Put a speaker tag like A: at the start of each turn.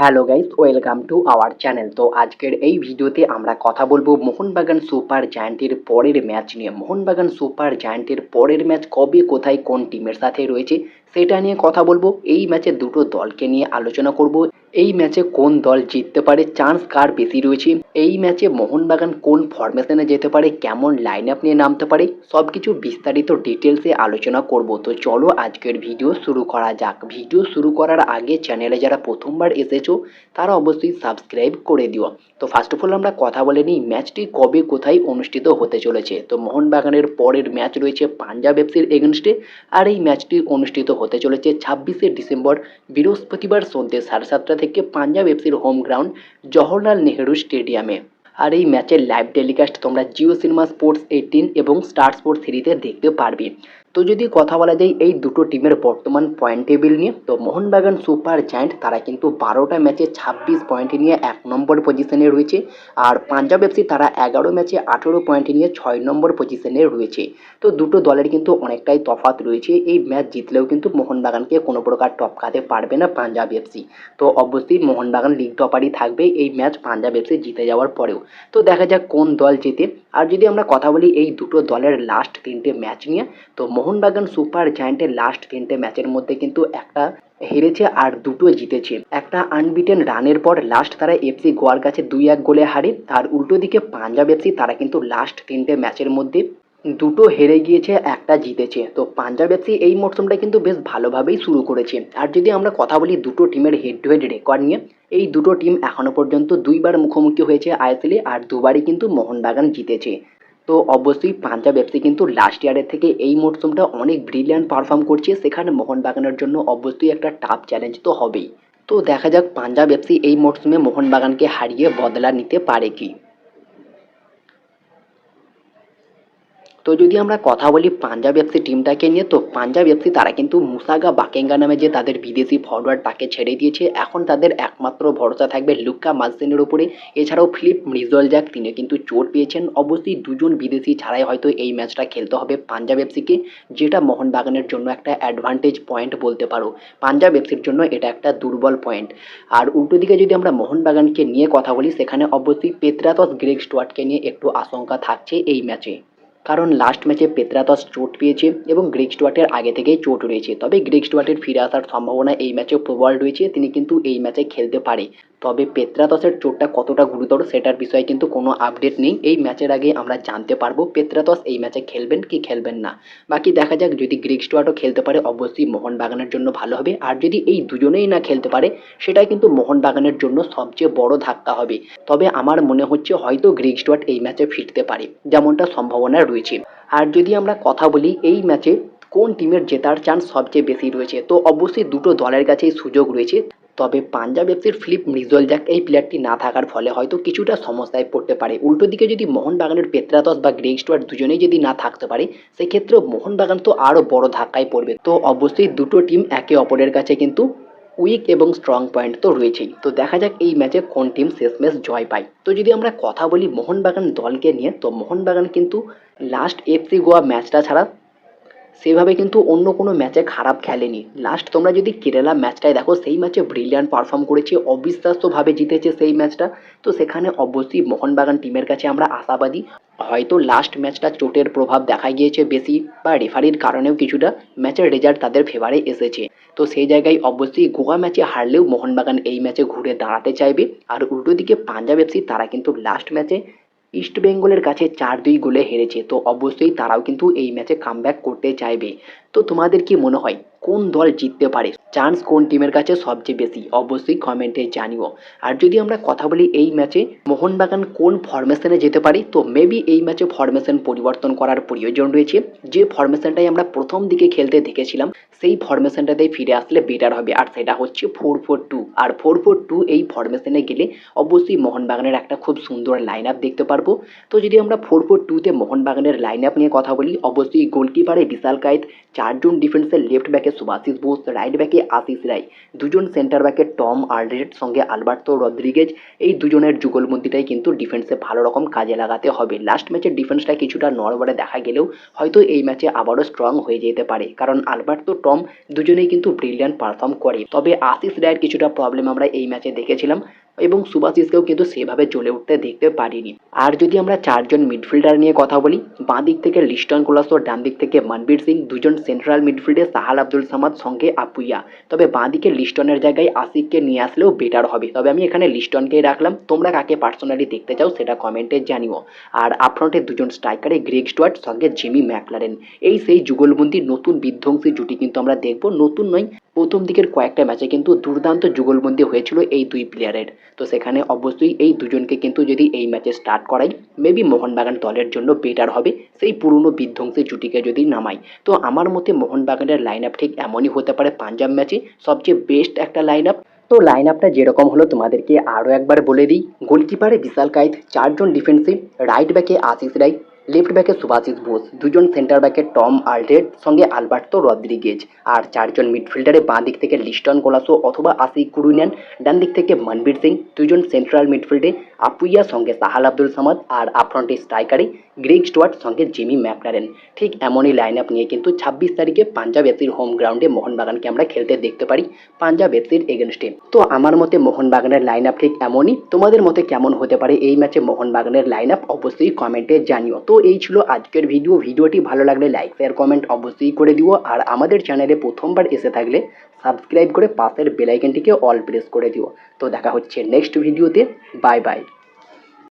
A: Hello guys, welcome to our channel. তো আজকের এই ভিডিওতে আমরা কথা বলব মোহনবাগান সুপার জায়ান্টের পরের ম্যাচ নিয়ে। মোহনবাগান সুপার জায়ান্টের পরের ম্যাচ কবে, কোথায়, কোন টিমের সাথে রয়েছে সেটা নিয়ে কথা বলব। এই ম্যাচে দুটো দলকে নিয়ে আলোচনা করব। এই ম্যাচে কোন দল জিততে পারে? চান্স কার বেশি রয়েছে? এই ম্যাচে মোহনবাগান কোন ফরমেশনে যেতে পারে? কেমন লাইন আপ নিয়ে নামতে পারে? সব কিছু বিস্তারিত ডিটেলসে আলোচনা করব। তো চলো আজকের ভিডিও শুরু করা যাক। ভিডিও শুরু করার আগে চ্যানেলে যারা প্রথমবার এসেছ, তারা অবশ্যই সাবস্ক্রাইব করে দিও। তো ফার্স্ট অফ অল আমরা কথা বলে নিই ম্যাচটি কবে, কোথায় অনুষ্ঠিত হতে চলেছে? তো মোহনবাগানের পরের ম্যাচ রয়েছে পাঞ্জাব এফসির এগেনস্টে আর এই ম্যাচটি অনুষ্ঠিত হতে চলেছে ছাব্বিশে ডিসেম্বর। বৃহস্পতিবার সন্ধ্যে সাড়ে সাতটা থেকে পাঞ্জাব এফসির হোম গ্রাউন্ড জওহরলাল নেহেরু স্টেডিয়ামে। আর এই ম্যাচের লাইভ টেলিকাস্ট তোমরা জিও সিনেমা স্পোর্টস এইটিন এবং স্টার স্পোর্টস থ্রিতে দেখতে পারবে। তো যদি কথা বলা যায় এই দুটো টিমের বর্তমান পয়েন্ট টেবিল নিয়ে, তো মোহনবাগান সুপার জায়ান্ট তারা কিন্তু বারোটা ম্যাচে ছাব্বিশ পয়েন্ট নিয়ে এক নম্বর পজিশনে রয়েছে আর পাঞ্জাব এফসি তারা এগারো ম্যাচে আঠেরো পয়েন্ট নিয়ে ছয় নম্বর পজিশনে রয়েছে। তো দুটো দলের কিন্তু অনেকটাই তফাৎ রয়েছে, এই ম্যাচ জিতলেও কিন্তু মোহনবাগানকে কোনো প্রকার টপকাতে পারবে না পাঞ্জাব এফসি তো অবশ্যই মোহনবাগান লিগ টপারই থাকবে, এই ম্যাচ পাঞ্জাব এফসি জিতে যাওয়ার পরেও। তো দেখা যাক কোন দল জেতে আর যদি আমরা কথা বলি এই দুটো দলের লাস্ট তিনটে ম্যাচ নিয়ে, তো মোহনবাগান সুপার জায়ান্টের লাস্ট তিনটে ম্যাচের মধ্যে কিন্তু একটা হেরেছে আর দুটো জিতেছে। একটা আনবিটেন রানের পর লাস্ট তারা এফসি গোয়ার কাছে দুই এক গোলে হারে, আর উল্টো দিকে পাঞ্জাব এফসি তারা কিন্তু লাস্ট তিনটে ম্যাচের মধ্যে দুটো হেরে গিয়েছে, একটা জিতেছে। তো পাঞ্জাব এফসি এই মরশুমটা কিন্তু বেশ ভালোভাবেই শুরু করেছে। আর যদি আমরা কথা বলি দুটো টিমের হেড টু হেড রেকর্ড নিয়ে এই দুটো টিম এখনও পর্যন্ত দুইবার মুখোমুখি হয়েছে আইএসএলে আর দুবারই কিন্তু মোহনবাগান জিতেছে। তো অবশ্যই পাঞ্জাব এফসি কিন্তু লাস্ট ইয়ারের থেকে এই মরশুমটা অনেক ব্রিলিয়ান্ট পারফর্ম করছে, সেখানে মোহনবাগানের জন্য অবশ্যই একটা টাফ চ্যালেঞ্জ তো হবেই। তো দেখা যাক পাঞ্জাব এফসি এই মরশুমে মোহনবাগানকে হারিয়ে বদলা নিতে পারে কি। তো যদি আমরা কথা বলি পাঞ্জাব এফসি টিমটাকে নিয়ে, তো পাঞ্জাব এফসি তারা কিন্তু মুসাগা বাকেঙ্গা নামে যে তাদের বিদেশি ফরওয়ার্ড তাকে ছেড়ে দিয়েছে, এখন তাদের একমাত্র ভরসা থাকবে লুক্কা মালসেনের উপরে। এছাড়াও ফিলিপ মৃজল যাক তিনি কিন্তু চোট পেয়েছেন। অবশ্যই দুজন বিদেশি ছাড়াই হয়তো এই ম্যাচটা খেলতে হবে পাঞ্জাব এফসিকে যেটা মোহনবাগানের জন্য একটা অ্যাডভান্টেজ পয়েন্ট বলতে পারো। পাঞ্জাব এফসির জন্য এটা একটা দুর্বল পয়েন্ট আর উল্টো দিকে যদি আমরা মোহনবাগানকে নিয়ে কথা বলি, সেখানে অবশ্যই পেত্রাতস গ্রেগ স্টুয়ার্টকে নিয়ে একটু আশঙ্কা থাকছে এই ম্যাচে কারণ লাস্ট ম্যাচে পেত্রাতস চোট পেয়েছে এবং গ্রিক স্টুয়ার্টের আগে থেকেই চোট রয়েছে। তবে গ্রিক স্টুয়ার্টের ফিরে আসার সম্ভাবনা এই ম্যাচে প্রবল রয়েছে, তিনি কিন্তু এই ম্যাচে খেলতে পারে। তবে পেত্রাতসের চোটটা কতটা গুরুতর সেটার বিষয়ে কিন্তু কোনো আপডেট নেই। এই ম্যাচের আগে আমরা জানতে পারব পেত্রাতস এই ম্যাচে খেলবেন কি খেলবেন না। বাকি দেখা যাক, যদি গ্রিক স্টুয়ার্টও খেলতে পারে, অবশ্যই মোহনবাগানের জন্য ভালো হবে। আর যদি এই দুজনেই না খেলতে পারে, সেটাই কিন্তু মোহনবাগানের জন্য সবচেয়ে বড় ধাক্কা হবে। তবে আমার মনে হচ্ছে হয়তো গ্রিক স্টুয়ার্ট এই ম্যাচে ফিরতে পারে, যেমনটা সম্ভাবনা রয়েছে। আর যদি আমরা কথা বলি, এই ম্যাচে কোন টিমের জেতার চান্স সবচেয়ে বেশি রয়েছে? তো অবশ্যই দুটো দলের কাছেই সুযোগ রয়েছে। তবে পাঞ্জাব এফসির ফিলিপ মৃজল জ্যাক এই প্লেয়ারটি না থাকার ফলে হয়তো কিছুটা সমস্যায় পড়তে পারে। উল্টো দিকে যদি মোহনবাগানের পেত্রাতস বা গ্রেগ স্টুয়ার্ট দুজনেই যদি না থাকতে পারে সেক্ষেত্রে মোহনবাগান তো আরও বড় ধাক্কায় পড়বে। তো অবশ্যই দুটো টিম একে অপরের কাছে কিন্তু উইক এবং স্ট্রং পয়েন্ট তো রয়েছেই। তো দেখা যাক এই ম্যাচে কোন টিম শেষমেশ জয় পায়। তো যদি আমরা কথা বলি মোহনবাগান দলকে নিয়ে, তো মোহনবাগান কিন্তু লাস্ট এফসি গোয়া ম্যাচটা ছাড়া সেভাবে কিন্তু অন্য কোনো ম্যাচে খারাপ খেলেনি। লাস্ট তোমরা যদি কেরালা ম্যাচটায় দেখো, সেই ম্যাচে ব্রিলিয়ান্ট পারফর্ম করেছে, অবিশ্বাস্যভাবে জিতেছে সেই ম্যাচটা। তো সেখানে অবশ্যই মোহনবাগান টিমের কাছে আমরা আশাবাদী। হয়তো লাস্ট ম্যাচটা চোটের প্রভাব দেখা গিয়েছে বেশি, বা রেফারির কারণেও কিছুটা ম্যাচের রেজাল্ট তাদের ফেভারে এসেছে। তো সেই জায়গায় অবশ্যই গোয়া ম্যাচে হারলেও মোহনবাগান এই ম্যাচে ঘুরে দাঁড়াতে চাইবে। আর উল্টো দিকে পাঞ্জাব এফসি তারা কিন্তু লাস্ট ম্যাচে ইস্ট বেঙ্গলের কাছে চার দুই গোলে হেরেছে। তো অবশ্যই তারাও কিন্তু এই ম্যাচে কামব্যাক করতে চাইবে। তো তোমাদের কি মনে হয় কোন দল জিততে পারে? চান্স কোন টিমের কাছে সবচেয়ে বেশি? অবশ্যই কমেন্টে জানিও। আর যদি আমরা কথা বলি এই ম্যাচে মোহনবাগান কোন ফরমেশনে যেতে পারে? তো মেবি এই ম্যাচে ফরমেশন পরিবর্তন করার প্রয়োজন রয়েছে। যে ফরমেশনটাই আমরা প্রথম দিকে খেলতে দেখেছিলাম, সেই ফরমেশনটাতেই ফিরে আসলে বেটার হবে। আর সেটা হচ্ছে ফোর ফোর টু আর ফোর ফোর টু এই ফরমেশনে গেলে অবশ্যই মোহনবাগানের একটা খুব সুন্দর লাইন আপ দেখতে পারব। তো যদি আমরা ফোর ফোর টুতে মোহনবাগানের লাইন আপ নিয়ে কথা বলি, অবশ্যই গোলকিপারে বিশাল কায়েত চারজন ডিফেন্সের লেফট ব্যাকে সুভাশিস বোস রাইট ব্যাকে আশিস রায়। দুজন সেন্টার ব্যাকে টম আলড্রেড সঙ্গে আলবার্তো রদ্রিগেজ। এই দুজনের যুগলবন্দিটাই কিন্তু ডিফেন্সে ভালো রকম কাজে লাগাতে হবে। লাস্ট ম্যাচের ডিফেন্সটা কিছুটা নড়বড়ে দেখা গেলেও হয়তো এই ম্যাচে আবারও স্ট্রং হয়ে যেতে পারে। কারণ আলবার্তো, টম দুজনেই কিন্তু ব্রিলিয়ান্ট পারফর্ম করে। তবে আশিস রায়ের কিছুটা প্রবলেম আমরা এই ম্যাচে দেখেছিলাম। এবং সুভাশিসকেও কিন্তু সেভাবে জ্বলে উঠতে দেখতে পারিনি। আর যদি আমরা চারজন মিডফিল্ডার নিয়ে কথা বলি, বাঁ দিক থেকে লিস্টন কোলাসো, ডান দিক থেকে মনবীর সিং, দুজন সেন্ট্রাল মিডফিল্ডে সাহাল আব্দুল সামাদ, সঙ্গে আপুইয়া। তবে বাঁ দিকে লিস্টনের জায়গায় আশিককে নিয়ে আসলেও বেটার হবে। তবে আমি এখানে লিস্টনকেই রাখলাম। তোমরা কাকে পার্সোনালি দেখতে চাও সেটা কমেন্টে জানিও। আর আপফ্রন্টে দুজন স্ট্রাইকারে গ্রেগ স্টুয়ার্ট, সঙ্গে জিমি ম্যাকলারেন। এই সেই যুগলবন্দি নতুন বিধ্বংসী জুটি কিন্তু আমরা দেখব। নতুন নয় প্রথম দিকের কয়েকটা ম্যাচে কিন্তু দুর্দান্ত যুগলবন্দি হয়েছিল এই দুই প্লেয়ারের তো সেখানে অবশ্যই এই দুজনকে কিন্তু যদি এই ম্যাচে স্টার্ট করাই মেবি মোহনবাগান দলের জন্য বেটার হবে, সেই পুরনো বিধ্বংসী জুটিকে যদি নামাই। তো আমার মতে মোহনবাগানের লাইন আপ ঠিক এমনই হতে পারে পাঞ্জাব ম্যাচে, সবচেয়ে বেস্ট একটা লাইন আপ তো লাইন আপটা যেরকম হলো, তোমাদেরকে আরও একবার বলে দিই। গোলকিপারে বিশাল কাইত চারজন ডিফেন্সিভ রাইট ব্যাকে আশিস রায় লেফট ব্যাকে সুভাশিস বোস, দুজন সেন্টার ব্যাকে টম আলড্রেড সঙ্গে আলবার্তো রদ্রিগেজ। আর চারজন মিডফিল্ডারে বাঁ দিক থেকে লিস্টন কোলাসো অথবা আসি কুরুনিয়ান, ডান দিক থেকে মনবীর সিং, দুজন সেন্ট্রাল মিডফিল্ডে আপুইয়া, সঙ্গে সাহাল আব্দুল সামাদ আর আপফ্রন্টে স্ট্রাইকারে গ্রেগ স্টুয়ার্ট, সঙ্গে জিমি ম্যাকলারেন ঠিক এমনই লাইন আপ নিয়ে কিন্তু ছাব্বিশ তারিখে পাঞ্জাব এফসির হোম গ্রাউন্ডে মোহনবাগানকে আমরা খেলতে দেখতে পারি পাঞ্জাব এফসির এগেনস্টে তো আমার মতে মোহনবাগানের লাইন আপ ঠিক এমনই। তোমাদের মতে কেমন হতে পারে এই ম্যাচে মোহনবাগানের লাইন আপ অবশ্যই কমেন্টে জানিও। তো এই ছিল আজকের ভিডিও ভিডিওটি ভালো লাগলে লাইক শেয়ার কমেন্ট অবশ্যই করে দিও। আর আমাদের চ্যানেলে প্রথমবার এসে থাকলে সাবস্ক্রাইব করে পাশের বেলাইকনটিকে অল প্রেস করে দিও। তো দেখা হচ্ছে নেক্সট ভিডিওতে বাই বাই